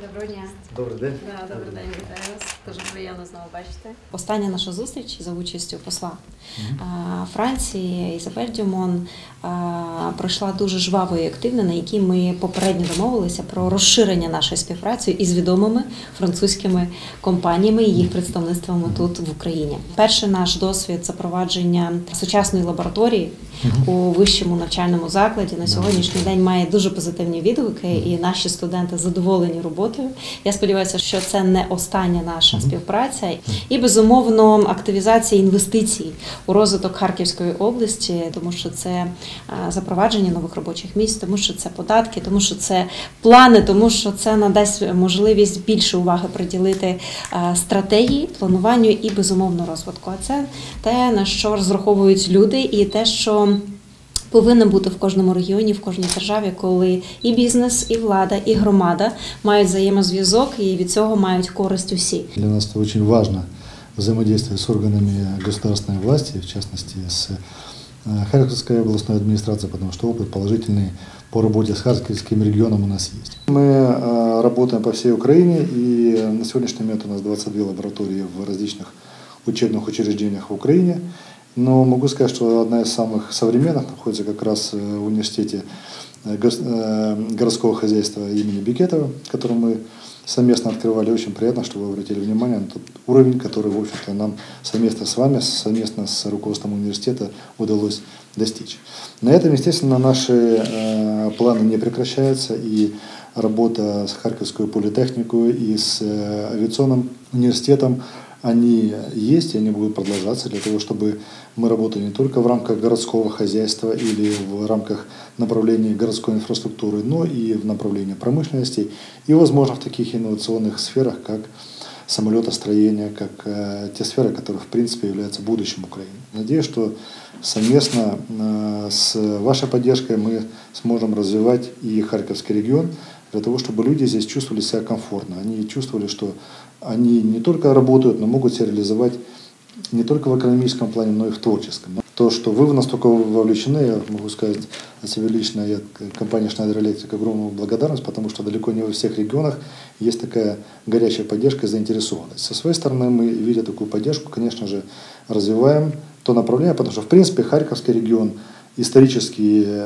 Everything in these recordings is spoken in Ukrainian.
Доброго дня. Добрий день. Да, добрий день, вітаю вас. Дуже приємно знову бачити. Остання наша зустріч за участю посла а, Франції Ізабель Дюмон пройшла дуже жваво і активно, на якій ми попередньо домовилися про розширення нашої співпраці із відомими французькими компаніями і їх представництвами тут в Україні. Перший наш досвід запровадження сучасної лабораторії у вищому навчальному закладі на сьогоднішній день має дуже позитивні відгуки, і наші студенти задоволені роботою. Я сподіваюся, що це не остання наша співпраця, і безумовно активізація інвестицій у розвиток Харківської області, тому що це е, запровадження нових робочих місць, тому що це податки, тому що це плани, тому що це надасть можливість більше уваги приділити е, стратегії, плануванню і безумовно розвитку. А це те на що розраховують люди, і те, що Повинно бути в кожному регіоні, в кожній державі, коли і бізнес, і влада, і громада мають взаємозв'язок, і від цього мають користь усі. Для нас это очень важно взаимодействие с органами государственной власти, в частности с э, Харьковской областной администрацией, потому что опыт положительный по работе с Харьковским регионом у нас есть. Мы э, работаем по всей Украине, и на сегодняшний момент у нас 22 лаборатории в различных учебных учреждениях в Украине. Но могу сказать, что одна из самых современных находится как раз э, в университете э, э, городского хозяйства имени Бикетова, который мы совместно открывали. Очень приятно, что вы обратили внимание на тот уровень, который, в общем-то, нам совместно с вами, совместно с руководством университета удалось достичь. На этом, естественно, наши э, планы не прекращаются, и работа с Харьковской политехникой и с э, авиационным университетом они есть и они будут продолжаться для того, чтобы мы работали не только в рамках городского хозяйства или в рамках направления городской инфраструктуры, но и в направлении промышленности и, возможно, в таких инновационных сферах, как самолетостроение, как э, те сферы, которые, в принципе, являются будущим Украины. Надеюсь, что совместно э, с вашей поддержкой мы сможем развивать и Харьковский регион для того, чтобы люди здесь чувствовали себя комфортно. Они чувствовали, что они не только работают, но могут себя реализовать не только в экономическом плане, но и в творческом. То, что вы настолько вовлечены, я могу сказать о себе лично, я компании Schneider Electric огромную благодарность, потому что далеко не во всех регионах есть такая горячая поддержка и заинтересованность. Со своей стороны мы, видя такую поддержку, конечно же, развиваем то направление, потому что, в принципе, Харьковский регион исторически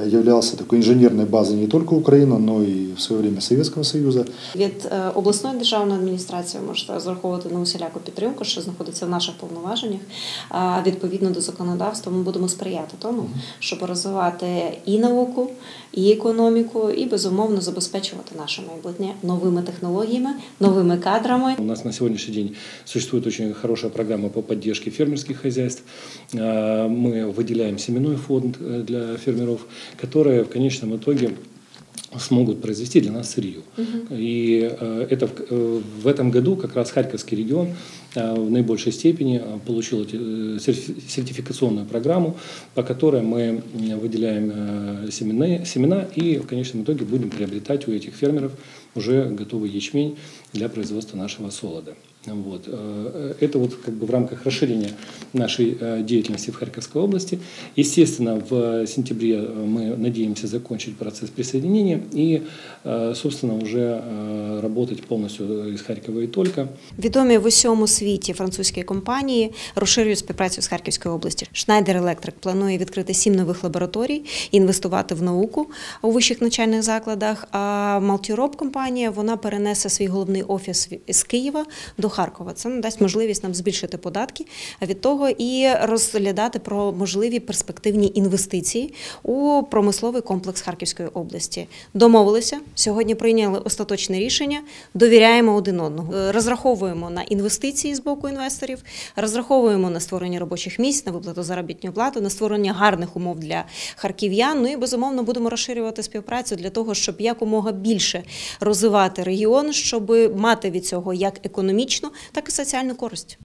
являлся такой инженерной базой не только Украины, но и в свое время Советского Союза. Від е, обласної державної адміністрації ви можете розраховувати на усіляку підтримку, що знаходиться в наших повноваженнях. А відповідно до законодавства ми будемо сприяти тому, щоб розвивати і науку, і економіку, і безумовно забезпечувати наше майбутнє новими технологіями, новими кадрами. У нас на сегодняшний день существует очень хорошая программа по поддержке фермерских хозяйств. Э, Мы выделяем семенной фонд э, для фермеров, которые в конечном итоге смогут произвести для нас сырье. И э, это в, э, в этом году как раз Харьковский регион э, в наибольшей степени получил сертификационную программу, по которой мы выделяем семена, семена и в конечном итоге будем приобретать у этих фермеров уже готовый ячмень для производства нашего солода. Вот. э, Это вот как бы в рамках расширения нашей э, деятельности в Харьковской области. Естественно, в сентябре э, мы надеемся закончить процесс присоединения и, э, собственно, уже э, работать полностью из Харькова и только. Відомі в усьому світі французькі компанії розширюють співпрацю з Харківською області. Schneider Electric планує відкрити сім нових лабораторій, інвестувати в науку у вищих навчальних закладах. А Multirob компанія вона перенесе свій головний офіс з Києва до Харкова. Це надасть можливість нам збільшити податки, а від того і розглядати про можливі перспективні інвестиції у промисловий комплекс Харківської області. Домовилися сьогодні. Прийняли остаточне рішення. Довіряємо один одному. Е, Розраховуємо на інвестиції з боку інвесторів, розраховуємо на створення робочих місць, на виплату заробітної плати, на створення гарних умов для харків'ян. Ну і безумовно будемо розширювати співпрацю для того, щоб якомога більше розвивати регіон, щоб мати від цього як економічну, так і соціальну користь.